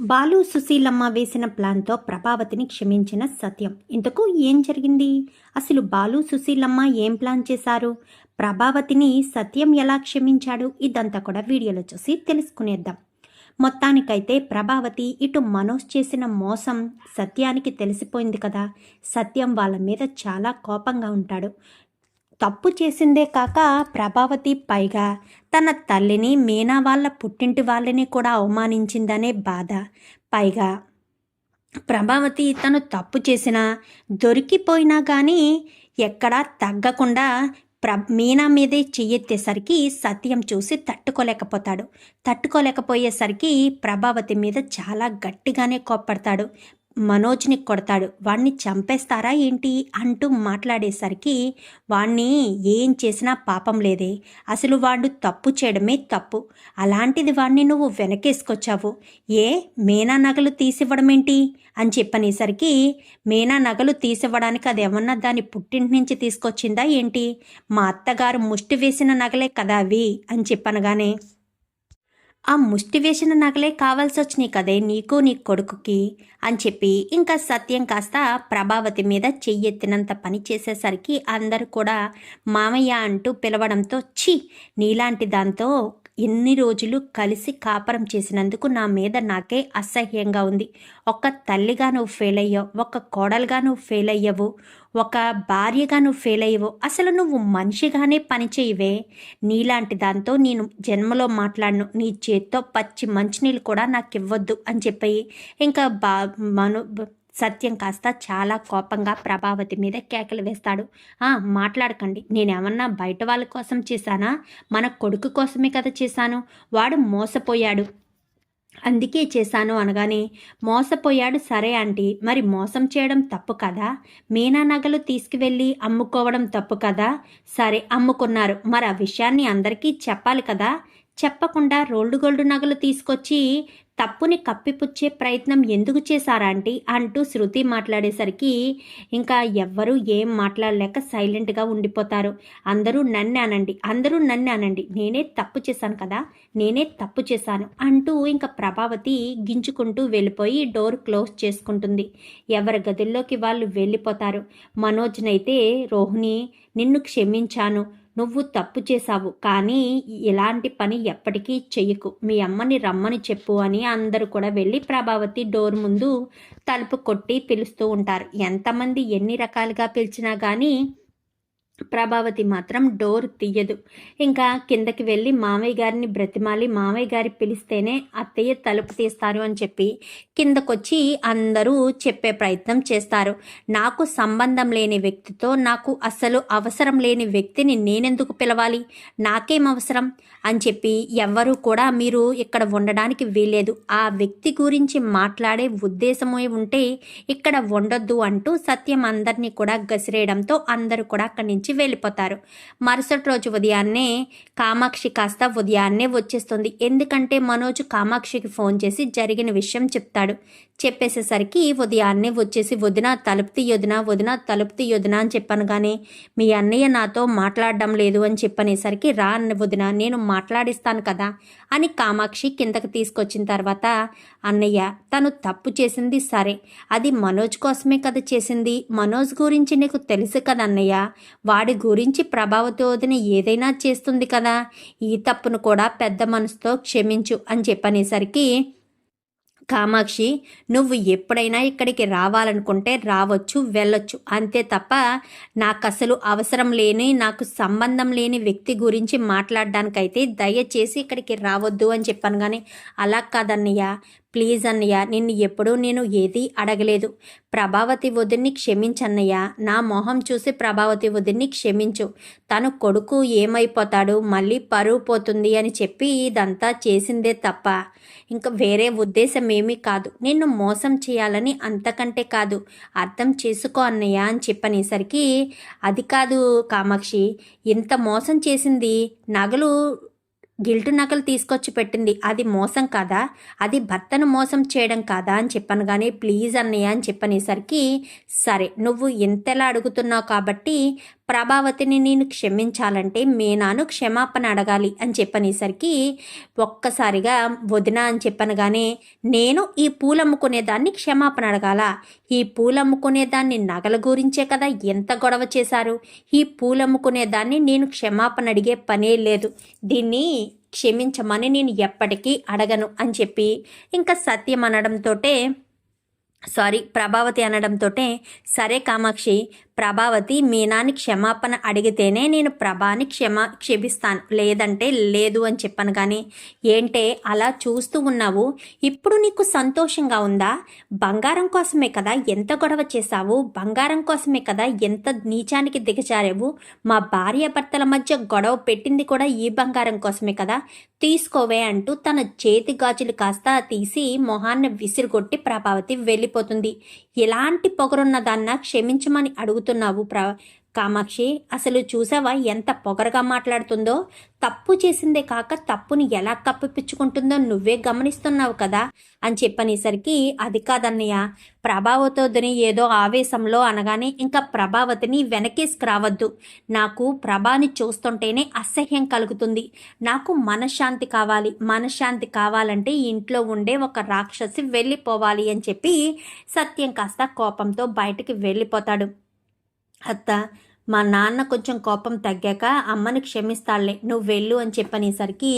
బాలు సుశీలమ్మ వేసిన ప్లాన్తో ప్రభావతిని క్షమించిన సత్యం. ఇంతకు ఏం జరిగింది? అసలు బాలు సుశీలమ్మ ఏం ప్లాన్ చేశారు? ప్రభావతిని సత్యం ఎలా క్షమించాడు? ఇదంతా కూడా వీడియోలో చూసి తెలుసుకునేద్దాం. మొత్తానికైతే ప్రభావతి ఇటు మనోజ్ చేసిన మోసం సత్యానికి తెలిసిపోయింది కదా. సత్యం వాళ్ళ మీద చాలా కోపంగా ఉంటాడు. తప్పు చేసిందే కాక ప్రభావతి పైగా తన తల్లిని మీనా వాళ్ళ పుట్టింటి వాళ్ళని కూడా అవమానించిందనే బాధ. పైగా ప్రభావతి తను తప్పు చేసినా దొరికిపోయినా కానీ ఎక్కడా తగ్గకుండా ప్ర మీనా మీదే చెయ్యెత్తేసరికి సత్యం చూసి తట్టుకోలేకపోతాడు. తట్టుకోలేకపోయేసరికి ప్రభావతి మీద చాలా గట్టిగానే కోప్పడతాడు. మనోజ్ని కొడతాడు. వాణ్ణి చంపేస్తారా ఏంటి? అంటూ మాట్లాడేసరికి వాణ్ణి ఏం చేసినా పాపం లేదే. అసలు వాడు తప్పు చేయడమే తప్పు. అలాంటిది వాణ్ణి నువ్వు వెనకేసుకొచ్చావు. ఏ? మీనా నగలు తీసివ్వడమేంటి? అని చెప్పనేసరికి మీనా నగలు తీసివ్వడానికి అది ఏమన్నా దాని పుట్టింటి నుంచి తీసుకొచ్చిందా ఏంటి? మా అత్తగారు ముష్టి వేసిన నగలే కదా అవి అని చెప్పనగానే ఆ ముష్టి వేసిన నగలే కావాల్సి వచ్చినాయి కదే నీకు నీ కొడుకుకి అని చెప్పి ఇంకా సత్యం కాస్త ప్రభావతి మీద చెయ్యెత్తినంత పని చేసేసరికి అందరూ కూడా మామయ్య అంటూ పిలవడంతో ఛీ నీలాంటి దాంతో ఎన్ని రోజులు కలిసి కాపరం చేసినందుకు నా మీద నాకే అసహ్యంగా ఉంది. ఒక తల్లిగా నువ్వు ఫెయిల్ అయ్యావు ఒక కోడలుగా నువ్వు ఫెయిల్ అయ్యవు ఒక భార్యగా నువ్వు ఫెయిల్ అయ్యవు అసలు నువ్వు మనిషిగానే పనిచేయవే. నీలాంటి దాంతో నేను జన్మలో మాట్లాడను. నీ చేత్తో పచ్చి మంచినీళ్ళు కూడా నాకు ఇవ్వద్దు అని చెప్పి ఇంకా బా మను సత్యం కాస్త చాలా కోపంగా ప్రభావతి మీద కేకలు వేస్తాడు. ఆ మాట్లాడకండి. నేనేమన్నా బయట వాళ్ళ కోసం చేశానా? మన కొడుకు కోసమే కదా చేశాను. వాడు మోసపోయాడు. అందుకే చేశాను అనగానే మోసపోయాడు సరే ఆంటీ. మరి మోసం చేయడం తప్పు కదా? మీనా నగలు తీసుకువెళ్ళి అమ్ముకోవడం తప్పు కదా? సరే అమ్ముకున్నారు. మరి ఆ విషయాన్ని అందరికీ చెప్పాలి కదా? చెప్పకుండా రోల్డ్ గోల్డ్ నగలు తీసుకొచ్చి తప్పుని కప్పిపుచ్చే ప్రయత్నం ఎందుకు చేశారాంటీ అంటూ శృతి మాట్లాడేసరికి ఇంకా ఎవ్వరూ ఏం మాట్లాడలేక సైలెంట్గా ఉండిపోతారు. అందరూ నన్ను అనండి అందరూ నన్ను అనండి నేనే తప్పు చేశాను కదా. నేనే తప్పు చేశాను అంటూ ఇంకా ప్రభావతి గింజుకుంటూ వెళ్ళిపోయి డోర్ క్లోజ్ చేసుకుంటుంది. ఎవరి గదుల్లోకి వాళ్ళు వెళ్ళిపోతారు. మనోజ్నైతే రోహిణి నిన్ను క్షమించాను. నువ్వు తప్పు చేశావు కానీ ఇలాంటి పని ఎప్పటికీ చెయ్యకు. మీ అమ్మని రమ్మని చెప్పు అని అందరూ కూడా వెళ్ళి ప్రభావతి డోర్ ముందు తలుపు కొట్టి పిలుస్తూ ఉంటారు. ఎంతమంది ఎన్ని రకాలుగా పిలిచినా కానీ ప్రభావతి మాత్రం డోర్ తీయదు. ఇంకా కిందకి వెళ్ళి మామయ్య గారిని బ్రతిమాలి మామయ్య గారి పిలిస్తేనే అత్తయ్య తలుపు తీస్తారు అని చెప్పి కిందకొచ్చి అందరూ చెప్పే ప్రయత్నం చేస్తారు. నాకు సంబంధం లేని వ్యక్తితో నాకు అసలు అవసరం లేని వ్యక్తిని నేనెందుకు పిలవాలి? నాకేం అవసరం? అని చెప్పి ఎవ్వరూ కూడా మీరు ఇక్కడ ఉండడానికి వీలేదు ఆ వ్యక్తి గురించి మాట్లాడే ఉద్దేశమే ఉంటే ఇక్కడ ఉండొద్దు అంటూ సత్యం అందరినీ కూడా గసిరేయడంతో అందరూ కూడా అక్కడి నుంచి వెళ్ళిపోతారు. మరుసటి రోజు ఉదయాన్నే కామాక్షి కాస్త ఉదయాన్నే వచ్చేస్తుంది. ఎందుకంటే మనోజ్ కామాక్షికి ఫోన్ చేసి జరిగిన విషయం చెప్తాడు. చెప్పేసేసరికి ఉదయాన్నే వచ్చేసి వదిన తలుపు తీయొదిన వదిన తలుపు తీయొదిన అని చెప్పాను కానీ మీ అన్నయ్య నాతో మాట్లాడడం లేదు అని చెప్పనేసరికి రా అన్న వదిన నేను మాట్లాడిస్తాను కదా అని కామాక్షి కిందకి తీసుకొచ్చిన తర్వాత అన్నయ్య తను తప్పు చేసింది సరే. అది మనోజ్ కోసమే కదా చేసింది. మనోజ్ గురించి నీకు తెలుసు కదా అన్నయ్య. వాడి గురించి ప్రభావతి వదిన ఏదైనా చేస్తుంది కదా ఈ తప్పును కూడా పెద్ద మనసుతో క్షమించు అని చెప్పనేసరికి కామాక్షి నువ్వు ఎప్పుడైనా ఇక్కడికి రావాలనుకుంటే రావచ్చు వెళ్ళొచ్చు. అంతే తప్ప నాకు అసలు అవసరం లేని నాకు సంబంధం లేని వ్యక్తి గురించి మాట్లాడడానికైతే దయచేసి ఇక్కడికి రావద్దు అని చెప్పాను కానీ అలా కాదన్నయ్య. ప్లీజ్ అన్నయ్య నిన్ను ఎప్పుడూ నేను ఏదీ అడగలేదు. ప్రభావతి వదిన్ని క్షమించన్నయ్య. నా మొహం చూసి ప్రభావతి వదిన్ని క్షమించు. తను కొడుకు ఏమైపోతాడు? మళ్ళీ పరువు పోతుంది అని చెప్పి ఇదంతా చేసిందే తప్ప. ఇంకా వేరే ఉద్దేశం ఏమీ కాదు. నిన్ను మోసం చేయాలని అంతకంటే కాదు. అర్థం చేసుకో అన్నయ్య అని చెప్పనేసరికి అది కాదు కామాక్షి. ఇంత మోసం చేసింది నగలు గిల్టు నగలు తీసుకొచ్చి పెట్టింది. అది మోసం కాదా? అది భర్తను మోసం చేయడం కాదా అని చెప్పాను కానీ ప్లీజ్ అన్నయ్య అని చెప్పనేసరికి సరే నువ్వు ఎంతలా అడుగుతున్నావు కాబట్టి ప్రభావతిని నేను క్షమించాలంటే మీనాను క్షమాపణ అడగాలి అని చెప్పనేసరికి ఒక్కసారిగా వదిన అని చెప్పనగానే నేను ఈ పూలమ్ముకునేదాన్ని క్షమాపణ అడగాల. ఈ పూలమ్ముకునేదాన్ని నగల గురించే కదా ఎంత గొడవ చేశారు. ఈ పూలమ్ముకునేదాన్ని నేను క్షమాపణ అడిగే పనే లేదు. దీన్ని క్షమించమని నేను ఎప్పటికీ అడగను అని చెప్పి ఇంకా సత్యం అనడంతోటే సారీ ప్రభావతి అనడంతో సరే కామాక్షి ప్రభావతి మీనాని క్షమాపణ అడిగితేనే నేను ప్రభాని క్షమ క్షమిస్తాను. లేదంటే లేదు అని చెప్పాను కానీ ఏంటే అలా చూస్తూ ఉన్నావు? ఇప్పుడు నీకు సంతోషంగా ఉందా? బంగారం కోసమే కదా ఎంత గొడవ చేశావు? బంగారం కోసమే కదా ఎంత నీచానికి దిగజారేవు? మా భార్యాభర్తల మధ్య గొడవ పెట్టింది కూడా ఈ బంగారం కోసమే కదా? తీసుకోవే అంటూ తన చేతి గాజులు కాస్త తీసి మొహాన్ని విసిరిగొట్టి ప్రభావతి వెళ్ళిపోతుంది. ఎలాంటి పొగరున్నదాన్న క్షమించమని అడుగుతున్నావు ప్ర కామాక్షి? అసలు చూసావా ఎంత పొగరగా మాట్లాడుతుందో? తప్పు చేసిందే కాక తప్పుని ఎలా కప్పిపించుకుంటుందో నువ్వే గమనిస్తున్నావు కదా అని చెప్పనేసరికి అది కాదన్నయ్య. ప్రభావతోదని ఏదో ఆవేశంలో అనగానే ఇంకా ప్రభావతిని వెనకేసుకురావద్దు. నాకు ప్రభాని చూస్తుంటేనే అసహ్యం కలుగుతుంది. నాకు మనశ్శాంతి కావాలి. మనశ్శాంతి కావాలంటే ఇంట్లో ఉండే ఒక రాక్షసి వెళ్ళిపోవాలి అని చెప్పి సత్యం కాస్త కోపంతో బయటికి వెళ్ళిపోతాడు. అత్త మా నాన్న కొంచెం కోపం తగ్గాక అమ్మని క్షమిస్తాళ్ళే నువ్వు వెళ్ళు అని చెప్పనేసరికి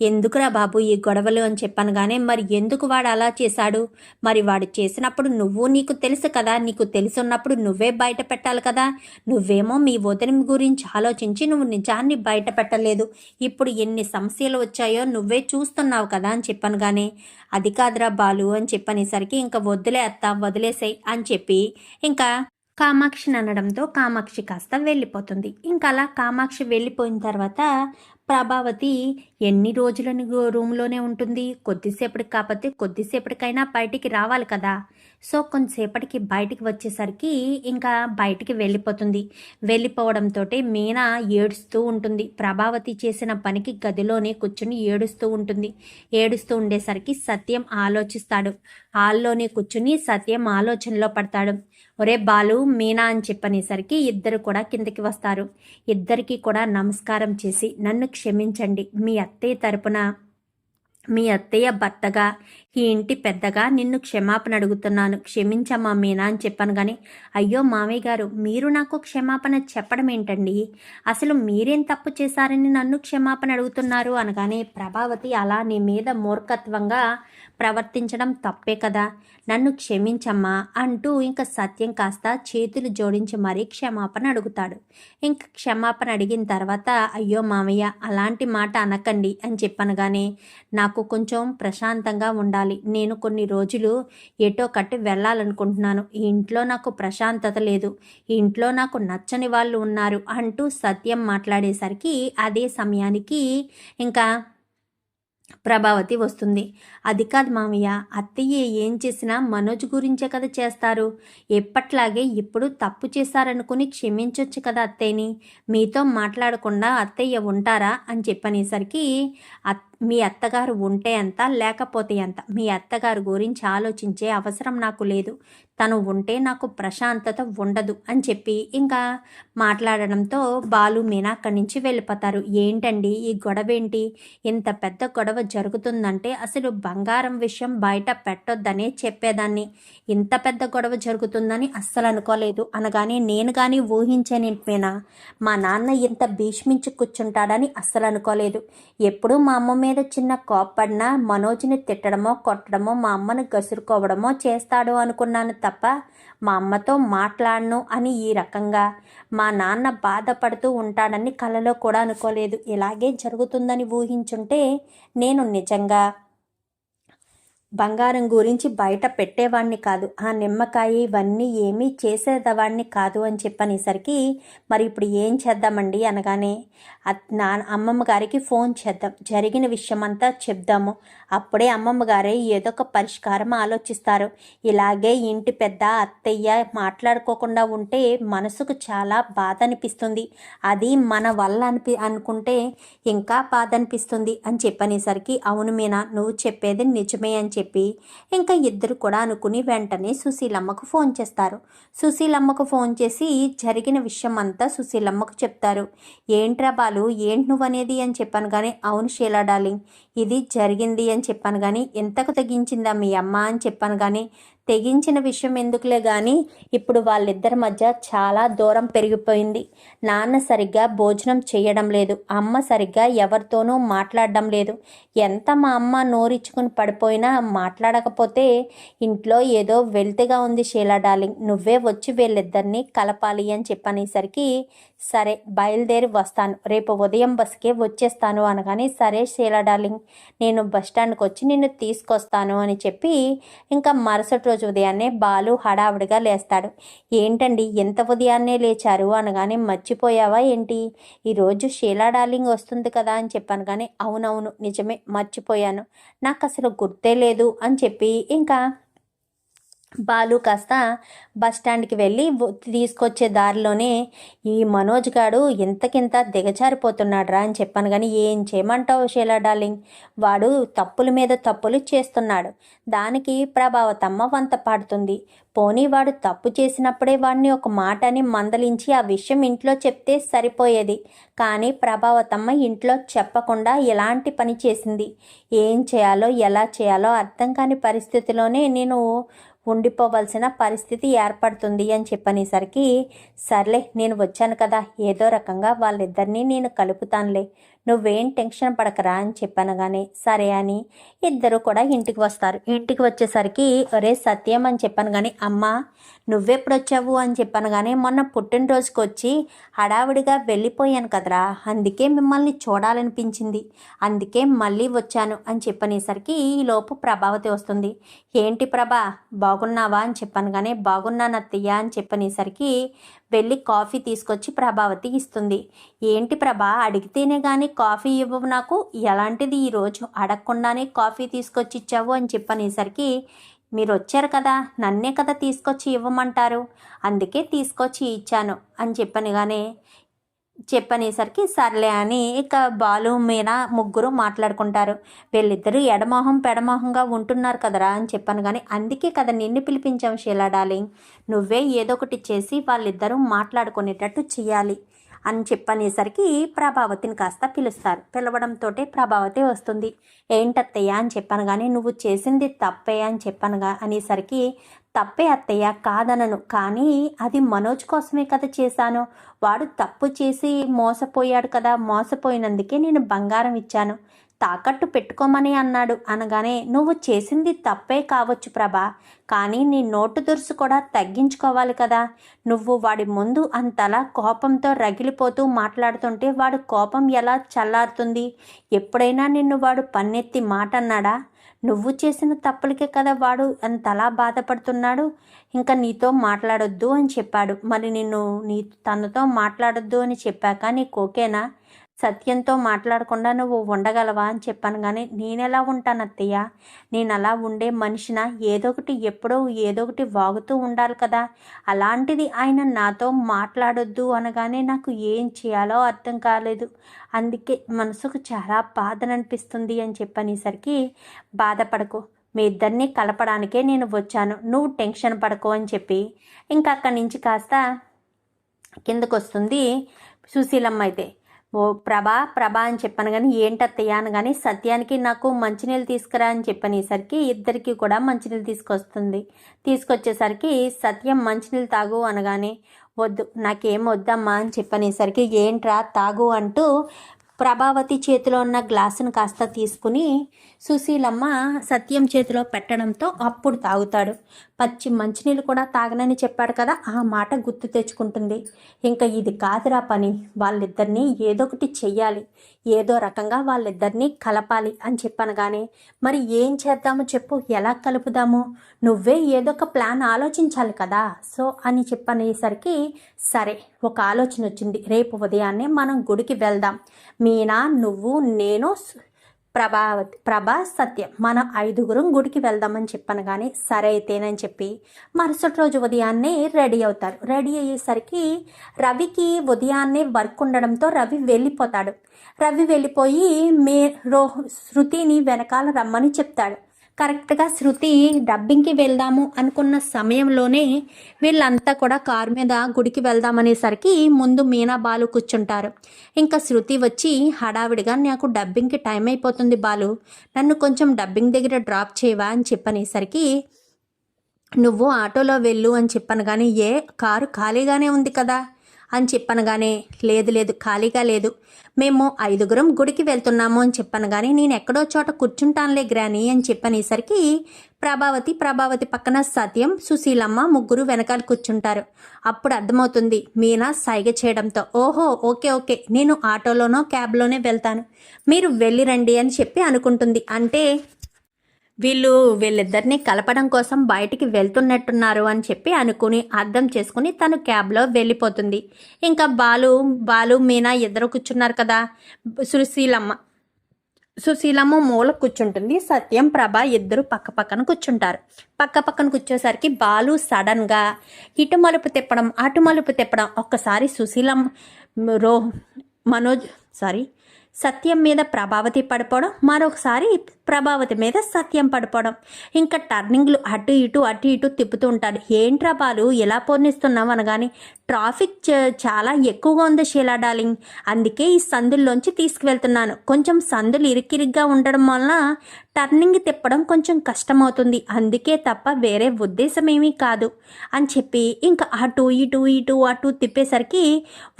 ఎందుకురా బాబు ఈ గొడవలు? అని చెప్పాను కానీ మరి ఎందుకు వాడు అలా చేశాడు? మరి వాడు చేసినప్పుడు నువ్వు నీకు తెలుసు కదా నీకు తెలుసున్నప్పుడు నువ్వే బయట పెట్టాలి కదా. నువ్వేమో మీ వదిన గురించి ఆలోచించి నువ్వు నిజాన్ని బయట పెట్టలేదు. ఇప్పుడు ఎన్ని సమస్యలు వచ్చాయో నువ్వే చూస్తున్నావు కదా అని చెప్పాను కానీ అది కాదురా బాలు అని చెప్పనేసరికి ఇంకా వద్దులే అత్త వదిలేసాయి అని చెప్పి ఇంకా కామాక్షిని అనడంతో కామాక్షి కాస్త వెళ్ళిపోతుంది. ఇంకా అలా కామాక్షి వెళ్ళిపోయిన తర్వాత ప్రభావతి ఎన్ని రోజులని రూమ్లోనే ఉంటుంది. కొద్దిసేపటికి కాకపోతే కొద్దిసేపటికైనా బయటికి రావాలి కదా. సో కొంతసేపటికి బయటికి వచ్చేసరికి ఇంకా బయటికి వెళ్ళిపోతుంది. వెళ్ళిపోవడంతో మీనా ఏడుస్తూ ఉంటుంది. ప్రభావతి చేసిన పనికి గదిలోనే కూర్చుని ఏడుస్తూ ఉంటుంది. ఏడుస్తూ ఉండేసరికి సత్యం ఆలోచిస్తాడు. హాల్లోనే కూర్చుని సత్యం ఆలోచనలో పడతాడు. ఒరే బాలు మీనా అని చెప్పనేసరికి ఇద్దరు కూడా కిందకి వస్తారు. ఇద్దరికి కూడా నమస్కారం చేసి నన్ను క్షమించండి మీ అత్తయ్య తరపున మీ అత్తయ్య భర్తగా ఈ ఇంటి పెద్దగా నిన్ను క్షమాపణ అడుగుతున్నాను. క్షమించమ్మా మీనా అని చెప్పాను కానీ అయ్యో మామయ్య గారు మీరు నాకు క్షమాపణ చెప్పడం ఏంటండి? అసలు మీరేం తప్పు చేశారని నన్ను క్షమాపణ అడుగుతున్నారు అనగానే ప్రభావతి అలా నీ మీద మూర్ఖత్వంగా ప్రవర్తించడం తప్పే కదా. నన్ను క్షమించమ్మా అంటూ ఇంకా సత్యం కాస్త చేతులు జోడించి మరీ క్షమాపణ అడుగుతాడు. ఇంక క్షమాపణ అడిగిన తర్వాత అయ్యో మామయ్య అలాంటి మాట అనకండి అని చెప్పనగానే నాకు కొంచెం ప్రశాంతంగా ఉండాలి. నేను కొన్ని రోజులు ఎటో కట్టి వెళ్ళాలనుకుంటున్నాను. ఈ ఇంట్లో నాకు ప్రశాంతత లేదు. ఈ ఇంట్లో నాకు నచ్చని వాళ్ళు ఉన్నారు అంటూ సత్యం మాట్లాడేసరికి అదే సమయానికి ఇంకా ప్రభావతి వస్తుంది. అది కాదు మామయ్య అత్తయ్య ఏం చేసినా మనోజ్ గురించే కదా చేస్తారు. ఎప్పట్లాగే ఇప్పుడు తప్పు చేశారనుకుని క్షమించొచ్చు కదా అత్తయ్యని. మీతో మాట్లాడకుండా అత్తయ్య ఉంటారా అని చెప్పనేసరికి అత్ మీ అత్తగారు ఉంటే అంత లేకపోతే అంత. మీ అత్తగారు గురించి ఆలోచించే అవసరం నాకు లేదు. తను ఉంటే నాకు ప్రశాంతత ఉండదు అని చెప్పి ఇంకా మాట్లాడడంతో బాలు మీనా అక్కడి నుంచి వెళ్ళిపోతారు. ఏంటండి ఈ గొడవ ఏంటి ఇంత పెద్ద గొడవ జరుగుతుందంటే అసలు బంగారం విషయం బయట పెట్టొద్దనే చెప్పేదాన్ని. ఇంత పెద్ద గొడవ జరుగుతుందని అస్సలు అనుకోలేదు. అనగానే నేను కానీ ఊహించాను మీనా. మా నాన్న ఇంత భీష్మించి కూర్చుంటాడని అస్సలు అనుకోలేదు. ఎప్పుడు మా అమ్మ మీద చిన్న కోప్పడినా మనోజ్ని తిట్టడమో కొట్టడమో మా అమ్మను గసురుకోవడమో చేస్తాడు అనుకున్నాను తప్ప తప్ప మా అమ్మతో మాట్లాడను అని ఈ రకంగా మా నాన్న బాధపడుతూ ఉంటాడని కలలో కూడా అనుకోలేదు. ఇలాగే జరుగుతుందని ఊహించుంటే నేను నిజంగా బంగారం గురించి బయట పెట్టేవాడిని కాదు. ఆ నిమ్మకాయ ఇవన్నీ ఏమీ చేసేదవాడిని కాదు అని చెప్పనేసరికి మరి ఇప్పుడు ఏం చేద్దామండి? అనగానే అత్- నా అమ్మమ్మ గారికి ఫోన్ చేద్దాం. జరిగిన విషయం అంతా చెప్దాము. అప్పుడే అమ్మమ్మ గారే ఏదో ఒక పరిష్కారం ఆలోచిస్తారు. ఇలాగే ఇంటి పెద్ద అత్తయ్య మాట్లాడుకోకుండా ఉంటే మనసుకు చాలా బాధ అనిపిస్తుంది. అది మన వల్ల అనిపి అనుకుంటే ఇంకా బాధ అనిపిస్తుంది అని చెప్పనేసరికి అవును మీనా నువ్వు చెప్పేది నిజమే అని చెప్పి ఇంకా ఇద్దరు కూడా అనుకుని వెంటనే సుశీలమ్మకు ఫోన్ చేస్తారు. సుశీలమ్మకు ఫోన్ చేసి జరిగిన విషయం అంతా సుశీలమ్మకు చెప్తారు. ఏంట్రా బాలు ఏంటి నువ్వనేది అని చెప్పాను కానీ అవును షీలా డార్లింగ్ ఇది జరిగింది అని చెప్పాను కానీ ఎంతకు తగ్గించిందా మీ అమ్మ అని చెప్పాను కానీ తెగించిన విషయం ఎందుకులే కానీ ఇప్పుడు వాళ్ళిద్దరి మధ్య చాలా దూరం పెరిగిపోయింది. నాన్న సరిగ్గా భోజనం చేయడం లేదు. అమ్మ సరిగ్గా ఎవరితోనూ మాట్లాడడం లేదు. ఎంత మా అమ్మ నోరిచ్చుకుని పడిపోయినా మాట్లాడకపోతే ఇంట్లో ఏదో వెల్తిగా ఉంది షీలా డార్లింగ్. నువ్వే వచ్చి వీళ్ళిద్దరిని కలపాలి అని చెప్పనేసరికి సరే బయలుదేరి వస్తాను. రేపు ఉదయం బస్కే వచ్చేస్తాను అనగానే సరే షీలా డార్లింగ్ నేను బస్ స్టాండ్కి వచ్చి నిన్ను తీసుకొస్తాను అని చెప్పి ఇంకా మరుసటి రోజు ఉదయాన్నే బాలు హడావుడిగా లేస్తాడు. ఏంటండి ఎంత ఉదయాన్నే లేచారు? అనగానే మర్చిపోయావా ఏంటి? ఈరోజు షీలా డార్లింగ్ వస్తుంది కదా అని చెప్పాను. కానీ అవునవును నిజమే మర్చిపోయాను. నాకు అసలు గుర్తే లేదు అని చెప్పి ఇంకా బాలు కాస్త బస్ స్టాండ్కి వెళ్ళి తీసుకొచ్చే దారిలోనే ఈ మనోజ్ గాడు ఇంతకింత దిగజారిపోతున్నాడురా అని చెప్పాను కానీ ఏం చేయమంటావు షీలా డార్లింగ్? వాడు తప్పుల మీద తప్పులు చేస్తున్నాడు. దానికి ప్రభావతమ్మ వంత పాడుతుంది. పోనీ వాడు తప్పు చేసినప్పుడే వాడిని ఒక మాట అని మందలించి ఆ విషయం ఇంట్లో చెప్తే సరిపోయేది. కానీ ప్రభావతమ్మ ఇంట్లో చెప్పకుండా ఎలాంటి పని చేసింది. ఏం చేయాలో ఎలా చేయాలో అర్థం కాని పరిస్థితిలోనే నేను ఉండిపోవలసిన పరిస్థితి ఏర్పడుతుంది అని చెప్పనేసరికి సర్లే నేను వచ్చాను కదా ఏదో రకంగా వాళ్ళిద్దరినీ నేను కలుపుతానులే. నువ్వేం టెన్షన్ పడకరా అని చెప్పాను కానీ సరే అని. ఇద్దరు కూడా ఇంటికి వస్తారు. ఇంటికి వచ్చేసరికి ఒరే సత్యం అని చెప్పాను కానీ అమ్మ నువ్వెప్పుడు వచ్చావు అని చెప్పాను కానీ మొన్న పుట్టినరోజుకి వచ్చి హడావిడిగా వెళ్ళిపోయాను కదరా. అందుకే మిమ్మల్ని చూడాలనిపించింది. అందుకే మళ్ళీ వచ్చాను అని చెప్పనేసరికి ఈలోపు ప్రభావతి వస్తుంది. ఏంటి ప్రభా బాగున్నావా అని చెప్పాను కానీ బాగున్నాను అత్తయ్య అని చెప్పనేసరికి వెళ్ళి కాఫీ తీసుకొచ్చి ప్రభావతి ఇస్తుంది. ఏంటి ప్రభా? అడిగితేనే కానీ కాఫీ ఇవ్వవు నాకు. ఎలాంటిది ఈరోజు అడగకుండానే కాఫీ తీసుకొచ్చి ఇచ్చావు అని చెప్పనేసరికి మీరు వచ్చారు కదా నన్నే కదా తీసుకొచ్చి ఇవ్వమంటారు. అందుకే తీసుకొచ్చి ఇచ్చాను అని చెప్పనగానే చెప్పనేసరికి సర్లే అని ఇక బాలు మీద ముగ్గురు మాట్లాడుకుంటారు. వీళ్ళిద్దరూ ఎడమోహం పెడమోహంగా ఉంటున్నారు కదరా అని చెప్పాను కానీ అందుకే కదా నిన్ను పిలిపించాం షీలా డార్లింగ్. నువ్వే ఏదో ఒకటి చేసి వాళ్ళిద్దరూ మాట్లాడుకునేటట్టు చేయాలి అని చెప్పనేసరికి ప్రభావతిని కాస్త పిలుస్తారు. పిలవడంతో ప్రభావతి వస్తుంది. ఏంటత్తయ్య అని చెప్పాను కానీ నువ్వు చేసింది తప్పే అని చెప్పానుగా అనేసరికి తప్పే అత్తయ్య కాదనను. కానీ అది మనోజ్ కోసమే కదా చేశాను. వాడు తప్పు చేసి మోసపోయాడు కదా. మోసపోయినందుకే నేను బంగారం ఇచ్చాను. తాకట్టు పెట్టుకోమని అన్నాడు. అనగానే నువ్వు చేసింది తప్పే కావచ్చు ప్రభా. కానీ నీ నోటు దురుసు కూడా తగ్గించుకోవాలి కదా. నువ్వు వాడి ముందు అంతలా కోపంతో రగిలిపోతూ మాట్లాడుతుంటే వాడు కోపం ఎలా చల్లారుతుంది? ఎప్పుడైనా నిన్ను వాడు పన్నెత్తి మాట అన్నాడా? నువ్వు చేసిన తప్పులకే కదా వాడు అంతలా బాధపడుతున్నాడు? ఇంకా నీతో మాట్లాడొద్దు అని చెప్పాడు. మరి నిన్ను నీ తనతో మాట్లాడొద్దు అని చెప్పాక నీకు ఓకేనా? సత్యంతో మాట్లాడకుండా నువ్వు ఉండగలవా అని చెప్పాను కానీ నేనెలా ఉంటాను అత్తయ్య? నేను అలా ఉండే మనిషిన ఏదో ఒకటి ఎప్పుడో ఏదో ఒకటి వాగుతూ ఉండాలి కదా. అలాంటిది ఆయన నాతో మాట్లాడొద్దు అనగానే నాకు ఏం చేయాలో అర్థం కాలేదు. అందుకే మనసుకు చాలా బాధననిపిస్తుంది అని చెప్పనేసరికి బాధపడకు. మీ ఇద్దరిని కలపడానికే నేను వచ్చాను. నువ్వు టెన్షన్ పడకు అని చెప్పి ఇంకా అక్కడి నుంచి కాస్త కిందకు వస్తుంది సుశీలమ్మ అయితే. ఓ ప్రభా ప్రభా అని చెప్పాను కానీ ఏంటత్తయ్య అనగానే సత్యానికి నాకు మంచినీళ్ళు తీసుకురా అని చెప్పనేసరికి ఇద్దరికి కూడా మంచినీళ్ళు తీసుకొస్తుంది. తీసుకొచ్చేసరికి సత్యం మంచినీళ్ళు తాగు అనగానే వద్దు నాకేం వద్దమ్మా అని చెప్పనేసరికి ఏంట్రా తాగు అంటూ ప్రభావతి చేతిలో ఉన్న గ్లాసును కాస్త తీసుకుని సుశీలమ్మ సత్యం చేతిలో పెట్టడంతో అప్పుడు తాగుతాడు. పచ్చి మంచినీళ్ళు కూడా తాగనని చెప్పాడు కదా ఆ మాట గుర్తు తెచ్చుకుంటుంది. ఇంకా ఇది కాదురా పని వాళ్ళిద్దరినీ ఏదో ఒకటి చెయ్యాలి ఏదో రకంగా వాళ్ళిద్దరినీ కలపాలి అని చెప్పనగానే మరి ఏం చేద్దామో చెప్పు ఎలా కలుపుదాము? నువ్వే ఏదో ఒక ప్లాన్ ఆలోచించాలి కదా. సో అని చెప్పనేసరికి సరే ఒక ఆలోచన వచ్చింది. రేపు ఉదయాన్నే మనం గుడికి వెళ్దాం. మీనా నువ్వు నేను ప్రభావతి ప్రభా సత్యం. మనం ఐదుగురం గుడికి వెళ్దామని చెప్పాను కానీ సరే అయితేనని చెప్పి మరుసటి రోజు ఉదయాన్నే రెడీ అవుతారు. రెడీ అయ్యేసరికి రవికి ఉదయాన్నే వర్క్ ఉండడంతో రవి వెళ్ళిపోతాడు. రవి వెళ్ళిపోయి మే రో శృతిని వెనకాల రమ్మని చెప్తాడు. కరెక్ట్గా శృతి డబ్బింగ్కి వెళ్దాము అనుకున్న సమయంలోనే వీళ్ళంతా కూడా కారు మీద గుడికి వెళ్దామనేసరికి ముందు మీనా బాలు కూర్చుంటారు. ఇంకా శృతి వచ్చి హడావిడిగా నాకు డబ్బింగ్కి టైం అయిపోతుంది బాలు. నన్ను కొంచెం డబ్బింగ్ దగ్గర డ్రాప్ చేయవా? అని చెప్పనేసరికి నువ్వు ఆటోలో వెళ్ళు అని చెప్పాను కానీ ఏ కారు ఖాళీగానే ఉంది కదా. అని చెప్పనగానే లేదు లేదు ఖాళీగా లేదు. మేము ఐదుగురం గుడికి వెళ్తున్నాము అని చెప్పాను కానీ నేను ఎక్కడో చోట కూర్చుంటానులే గ్రాని అని చెప్పనేసరికి ప్రభావతి ప్రభావతి పక్కన సత్యం సుశీలమ్మ ముగ్గురు వెనకాల కూర్చుంటారు. అప్పుడు అర్థమవుతుంది మీనా సైగ చేయడంతో ఓహో ఓకే ఓకే నేను ఆటోలోనో క్యాబ్లోనే వెళ్తాను. మీరు వెళ్ళిరండి అని చెప్పి అనుకుంటుంది. అంటే వీళ్ళు వీళ్ళిద్దరిని కలపడం కోసం బయటికి వెళ్తున్నట్టున్నారు అని చెప్పి అనుకుని అర్థం చేసుకుని తను క్యాబ్లో వెళ్ళిపోతుంది. ఇంకా బాలు బాలు మీనా ఇద్దరు కూర్చున్నారు కదా. సుశీలమ్మ సుశీలమ్మ మూల కూర్చుంటుంది. సత్యం ప్రభ ఇద్దరు పక్క పక్కన కూర్చుంటారు. పక్క పక్కన కూర్చోసరికి బాలు సడన్గా ఇటు మలుపు తిప్పడం అటు మలుపు తిప్పడం. ఒక్కసారి సుశీలమ్మ రో మనోజ్ సారీ సత్యం మీద ప్రభావతి పడిపోవడం మరొకసారి ప్రభావతి మీద సత్యం పడిపోవడం. ఇంకా టర్నింగ్లు అటు ఇటు అటు ఇటు తిప్పుతూ ఉంటాడు ఏంట్రా బాలు ఎలా పోర్నిస్తున్నావు అనగానే ట్రాఫిక్ చాలా ఎక్కువగా ఉంది షీలా డార్లింగ్. అందుకే ఈ సందుల్లోంచి తీసుకువెళ్తున్నాను. కొంచెం సందులు ఇరికిరిగ్గా ఉండడం వలన టర్నింగ్ తిప్పడం కొంచెం కష్టమవుతుంది. అందుకే తప్ప వేరే ఉద్దేశం ఏమీ కాదు. అని చెప్పి ఇంకా అటు ఇటు ఇటు అటు తిప్పేసరికి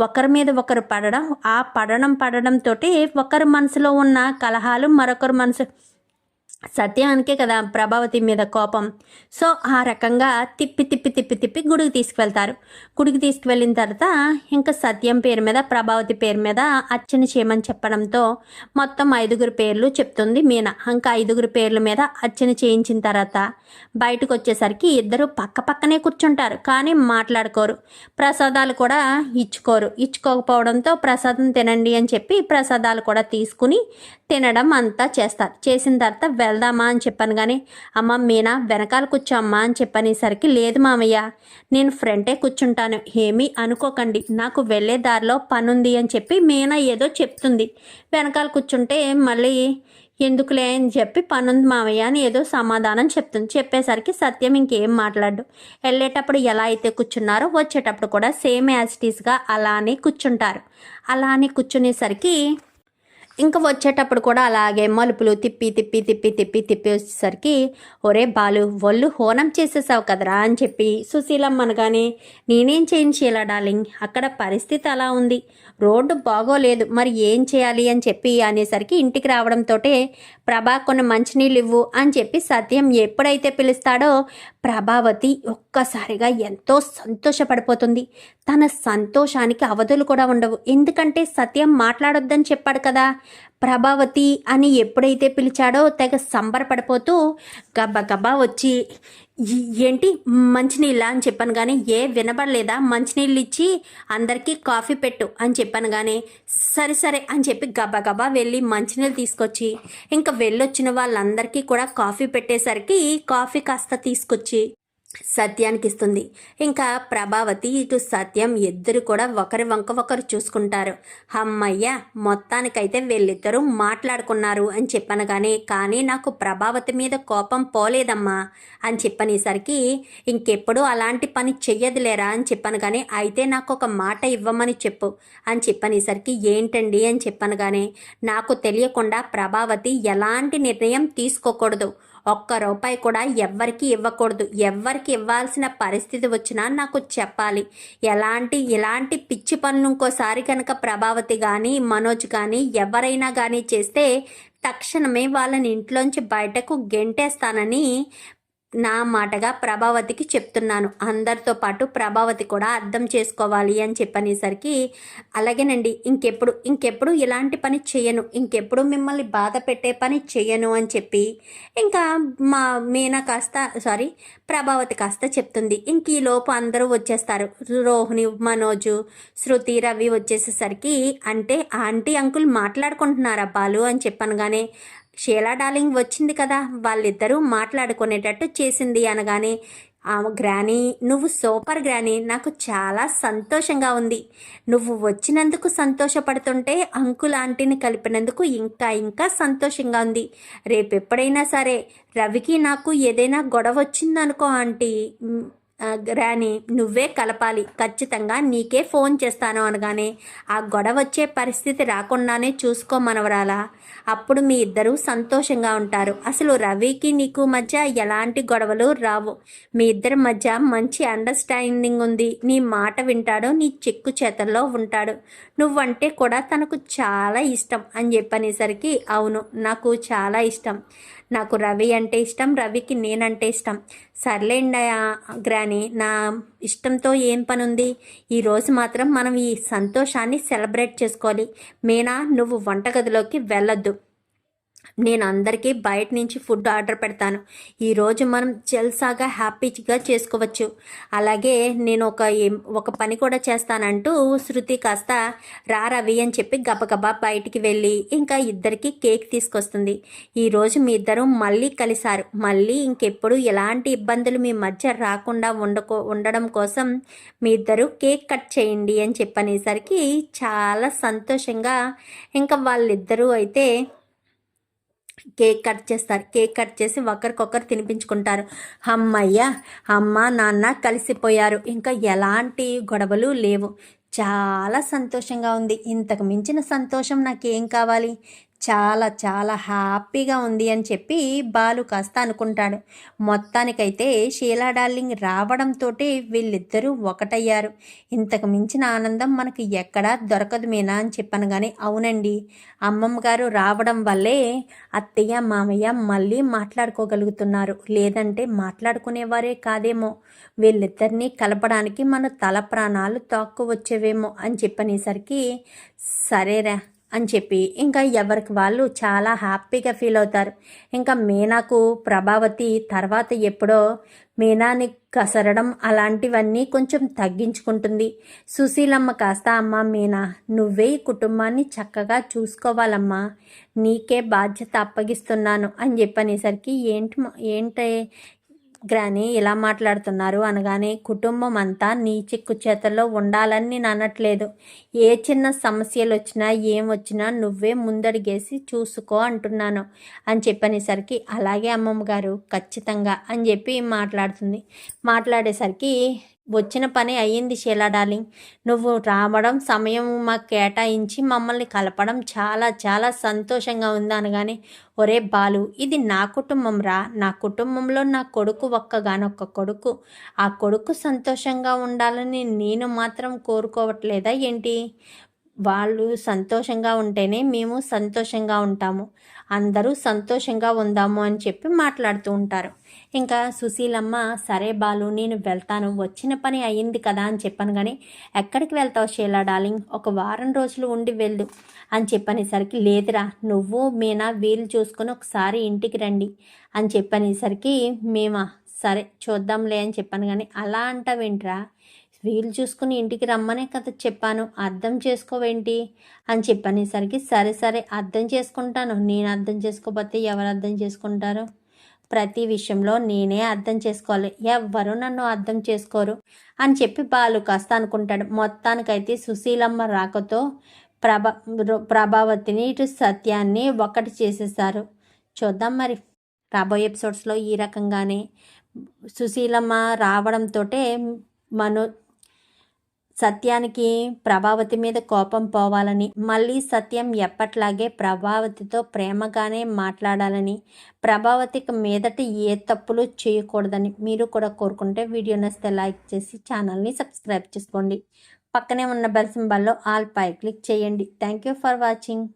ఒకరి మీద ఒకరు పడడం ఆ పడడం పడడంతో ఒకరి మనసులో ఉన్న కలహాలు మరొకరు మనసు సత్యానికే కదా ప్రభావతి మీద కోపం. సో ఆ రకంగా తిప్పి తిప్పి తిప్పి తిప్పి గుడికి తీసుకువెళ్తారు. గుడికి తీసుకువెళ్ళిన తర్వాత ఇంకా సత్యం పేరు మీద ప్రభావతి పేరు మీద అర్చన చేయమని చెప్పడంతో మొత్తం ఐదుగురు పేర్లు చెప్తుంది మీనా. ఇంకా ఐదుగురు పేర్ల మీద అర్చన చేయించిన తర్వాత బయటకు వచ్చేసరికి ఇద్దరు పక్క పక్కనే కూర్చుంటారు కానీ మాట్లాడుకోరు. ప్రసాదాలు కూడా ఇచ్చుకోరు. ఇచ్చుకోకపోవడంతో ప్రసాదం తినండి అని చెప్పి ప్రసాదాలు కూడా తీసుకుని తినడం అంతా చేస్తారు. చేసిన తర్వాత వెళ్దామా అని చెప్పాను కానీ అమ్మ మీనా వెనకాల కూర్చోమ్మా అని చెప్పనేసరికి లేదు మామయ్య నేను ఫ్రంటే కూర్చుంటాను ఏమీ అనుకోకండి నాకు వెళ్ళే దారిలో పనుంది అని చెప్పి మీనా ఏదో చెప్తుంది. వెనకాల కూర్చుంటే మళ్ళీ ఎందుకులే అని చెప్పి పనుంది మామయ్య అని ఏదో సమాధానం చెప్తుంది. చెప్పేసరికి సత్యం ఇంకేం మాట్లాడు వెళ్ళేటప్పుడు ఎలా అయితే కూర్చున్నారో వచ్చేటప్పుడు కూడా సేమ్ యాజిటీస్గా అలానే కూర్చుంటారు. అలానే కూర్చునేసరికి ఇంకా వచ్చేటప్పుడు కూడా అలాగే మలుపులు తిప్పి తిప్పి తిప్పి తిప్పి తిప్పి వచ్చేసరికి ఒరే బాలు ఒళ్ళు హోనం చేసేసావు కదరా అని చెప్పి సుశీలమ్మ అనగానే నేనేం చేయను డార్లింగ్? అక్కడ పరిస్థితి అలా ఉంది. రోడ్డు బాగోలేదు. మరి ఏం చేయాలి? అని చెప్పి అనేసరికి ఇంటికి రావడంతో ప్రభా కొన్ని మంచినీళ్ళు ఇవ్వు అని చెప్పి సత్యం ఎప్పుడైతే పిలుస్తాడో ప్రభావతి ఒక్కసారిగా ఎంతో సంతోషపడిపోతుంది. తన సంతోషానికి అవధులు కూడా ఉండవు. ఎందుకంటే సత్యం మాట్లాడొద్దని చెప్పాడు కదా. ప్రభావతి అని ఎప్పుడైతే పిలిచాడో తెగ సంబరపడిపోతూ గబగబా వచ్చి ఏంటి? మంచినీళ్ళ? అని చెప్పాను కానీ ఏ వినబడలేదా? మంచినీళ్ళు ఇచ్చి అందరికీ కాఫీ పెట్టు అని చెప్పాను కానీ సరే సరే అని చెప్పి గబా గబా వెళ్ళి మంచినీళ్ళు తీసుకొచ్చి ఇంకా వెళ్ళొచ్చిన వాళ్ళందరికీ కూడా కాఫీ పెట్టేసరికి కాఫీ కాస్త తీసుకొచ్చి సత్యానికి ఇస్తుంది ఇంకా ప్రభావతి ఇటు సత్యం ఇద్దరు కూడా ఒకరి వంక ఒకరు చూసుకుంటారు. అమ్మయ్య మొత్తానికైతే వీళ్ళిద్దరూ మాట్లాడుకున్నారు అని చెప్పాను కానీ కానీ నాకు ప్రభావతి మీద కోపం పోలేదమ్మా అని చెప్పనేసరికి ఇంకెప్పుడు అలాంటి పని చెయ్యదులేరా అని చెప్పాను కానీ అయితే నాకు ఒక మాట ఇవ్వమని చెప్పు అని చెప్పనేసరికి ఏంటండి అని చెప్పాను కానీ నాకు తెలియకుండా ప్రభావతి ఎలాంటి నిర్ణయం తీసుకోకూడదు. ఒక్క రూపాయి కూడా ఎవ్వరికి ఇవ్వకూడదు. ఎవ్వరికి ఇవ్వాల్సిన పరిస్థితి వచ్చినా నాకు చెప్పాలి. ఎలాంటి ఇలాంటి పిచ్చి పనులు ఇంకోసారి కనుక ప్రభావతి కానీ మనోజ్ కానీ ఎవరైనా కానీ చేస్తే తక్షణమే వాళ్ళని ఇంట్లోంచి బయటకు గెంటేస్తానని నా మాటగా ప్రభావతికి చెప్తున్నాను. అందరితో పాటు ప్రభావతి కూడా అర్థం చేసుకోవాలి అని చెప్పనేసరికి అలాగేనండి ఇంకెప్పుడు ఇంకెప్పుడు ఇలాంటి పని చేయను. ఇంకెప్పుడు మిమ్మల్ని బాధ పెట్టే పని చేయను అని చెప్పి ఇంకా మా మీనా కాస్త సారీ ప్రభావతి కాస్త చెప్తుంది. ఇంక ఈ లోపు అందరూ వచ్చేస్తారు. రోహిణి మనోజు శృతి రవి వచ్చేసేసరికి అంటే ఆంటీ అంకుల్ మాట్లాడుకుంటున్నారా బాలు? అని చెప్పనగానే షీలా డార్లింగ్ వచ్చింది కదా వాళ్ళిద్దరూ మాట్లాడుకునేటట్టు చేసింది అనగానే ఆ గ్రానీ నువ్వు సూపర్ గ్రానీ నాకు చాలా సంతోషంగా ఉంది. నువ్వు వచ్చినందుకు సంతోషపడుతుంటే అంకుల్ ఆంటీని కలిపినందుకు ఇంకా ఇంకా సంతోషంగా ఉంది. రేపెప్పుడైనా సరే రవికి నాకు ఏదైనా గొడవ వచ్చిందనుకో ఆంటీ రాని నువ్వే కలపాలి. ఖచ్చితంగా నీకే ఫోన్ చేస్తాను అనగానే ఆ గొడవ వచ్చే పరిస్థితి రాకుండానే చూసుకోమనవరాలా అప్పుడు మీ ఇద్దరూ సంతోషంగా ఉంటారు. అసలు రవికి నీకు మధ్య ఎలాంటి గొడవలు రావు. మీ ఇద్దరి మధ్య మంచి అండర్స్టాండింగ్ ఉంది. నీ మాట వింటాడు నీ చెక్కు చేతల్లో ఉంటాడు. నువ్వంటే కూడా తనకు చాలా ఇష్టం అని చెప్పనేసరికి అవును నాకు చాలా ఇష్టం. నాకు రవి అంటే ఇష్టం రవికి నేనంటే ఇష్టం. సర్లేండి గ్రాని నా ఇష్టంతో ఏం పని ఉంది ఈరోజు మాత్రం మనం ఈ సంతోషాన్ని సెలబ్రేట్ చేసుకోవాలి. మీనా నువ్వు వంటగదిలోకి వెళ్ళొద్దు. నేను అందరికీ బయట నుంచి ఫుడ్ ఆర్డర్ పెడతాను. ఈరోజు మనం జల్సాగా హ్యాపీగా చేసుకోవచ్చు. అలాగే నేను ఒక ఒక పని కూడా చేస్తానంటూ శృతి కాస్త రా రవి అని చెప్పి గబగబా బయటికి వెళ్ళి ఇంకా ఇద్దరికి కేక్ తీసుకొస్తుంది. ఈరోజు మీ ఇద్దరు మళ్ళీ కలిశారు. మళ్ళీ ఇంకెప్పుడు ఎలాంటి ఇబ్బందులు మీ మధ్య రాకుండా ఉండకో ఉండడం కోసం మీ ఇద్దరు కేక్ కట్ చేయండి అని చెప్పనేసరికి చాలా సంతోషంగా ఇంకా వాళ్ళిద్దరూ అయితే కేక్ కట్ చేస్తారు. కేక్ కట్ చేసి ఒకరికొకరు తినిపించుకుంటారు. అమ్మయ్య అమ్మ నాన్న కలిసిపోయారు. ఇంకా ఎలాంటి గొడవలు లేవు. చాలా సంతోషంగా ఉంది. ఇంతకు మించిన సంతోషం నాకేం కావాలి? చాలా చాలా హ్యాపీగా ఉంది అని చెప్పి బాలు కాస్త అనుకుంటాడు. మొత్తానికైతే షీలా డార్లింగ్ రావడంతో వీళ్ళిద్దరూ ఒకటయ్యారు. ఇంతకు మించిన ఆనందం మనకి ఎక్కడా దొరకదు మీనా అని చెప్పాను కానీ అవునండి. అమ్మమ్మ గారు రావడం వల్లే అత్తయ్య మామయ్య మళ్ళీ మాట్లాడుకోగలుగుతున్నారు. లేదంటే మాట్లాడుకునేవారే కాదేమో. వీళ్ళిద్దరినీ కలపడానికి మన తల ప్రాణాలు తోక్కు వచ్చేవేమో అని చెప్పనేసరికి సరేరా. అని చెప్పి ఇంకా ఎవరికి వాళ్ళు చాలా హ్యాపీగా ఫీల్ అవుతారు. ఇంకా మీనాకు ప్రభావతి తర్వాత ఎప్పుడో మీనాని కసరడం అలాంటివన్నీ కొంచెం తగ్గించుకుంటుంది. సుశీలమ్మ కాస్త అమ్మ మీనా నువ్వే ఈ కుటుంబాన్ని చక్కగా చూసుకోవాలమ్మా. నీకే బాధ్యత అప్పగిస్తున్నాను అని చెప్పనేసరికి ఏంటి ఏంటి గ్రాని ఇలా మాట్లాడుతున్నారు అనగానే కుటుంబం అంతా నీ చిక్కు చేతల్లో ఉండాలని నేను అనట్లేదు ఏ చిన్న సమస్యలు వచ్చినా ఏం వచ్చినా నువ్వే ముందడిగేసి చూసుకో అంటున్నాను అని చెప్పనేసరికి అలాగే అమ్మమ్మ గారు ఖచ్చితంగా అని చెప్పి మాట్లాడుతుంది. మాట్లాడేసరికి వచ్చిన పని అయ్యింది షీలా డార్లింగ్. నువ్వు రావడం సమయం మాకు కేటాయించి మమ్మల్ని కలపడం చాలా చాలా సంతోషంగా ఉంది అనగానే ఒరే బాలు ఇది నా కుటుంబం రా. నా కుటుంబంలో నా కొడుకు ఒక్కగానొక్క కొడుకు. ఆ కొడుకు సంతోషంగా ఉండాలని నేను మాత్రం కోరుకోవట్లేదా ఏంటి? వాళ్ళు సంతోషంగా ఉంటేనే మేము సంతోషంగా ఉంటాము. అందరూ సంతోషంగా ఉందాము అని చెప్పి మాట్లాడుతూ ఉంటారు. ఇంకా సుశీలమ్మ సరే బాలు నేను వెళ్తాను. వచ్చిన పని అయ్యింది కదా అని చెప్పాను కానీ ఎక్కడికి వెళ్తావు షీలా డార్లింగ్? ఒక వారం రోజులు ఉండి వెళ్ళు అని చెప్పనేసరికి లేదురా నువ్వు మీనా వీలు చూసుకొని ఒకసారి ఇంటికి రండి అని చెప్పనేసరికి మేమా? సరే చూద్దాంలే అని చెప్పాను కానీ అలా అంటావేంట్రా? వీలు చూసుకుని ఇంటికి రమ్మనే కదా చెప్పాను. అర్థం చేసుకోవేంటి? అని చెప్పనేసరికి సరే సరే అర్థం చేసుకుంటాను. నేను అర్థం చేసుకోకపోతే ఎవరు అర్థం చేసుకుంటారు? ప్రతి విషయంలో నేనే అర్థం చేసుకోవాలి. ఎవ్వరూ నన్ను అర్థం చేసుకోరు అని చెప్పి బాలు కాస్త అనుకుంటాడు. మొత్తానికైతే సుశీలమ్మ రాకతో ప్రభా ప్రభావతిని ఇటు సత్యాన్ని ఒకటి చేసేసారు చూద్దాం మరి. రాబోయే ఎపిసోడ్స్లో ఈ రకంగానే సుశీలమ్మ రావడంతో మనో సత్యానికి ప్రభావతి మీద కోపం పోవాలని మళ్ళీ సత్యం ఎప్పట్లాగే ప్రభావతితో ప్రేమగానే మాట్లాడాలని ప్రభావతికి మీదట ఏ తప్పులు చేయకూడదని మీరు కూడా కోరుకుంటే వీడియో నచ్చితే లైక్ చేసి ఛానల్ని సబ్స్క్రైబ్ చేసుకోండి. పక్కనే ఉన్న బెల్ సింబల్లో ఆల్ పై క్లిక్ చేయండి. Thank you for watching.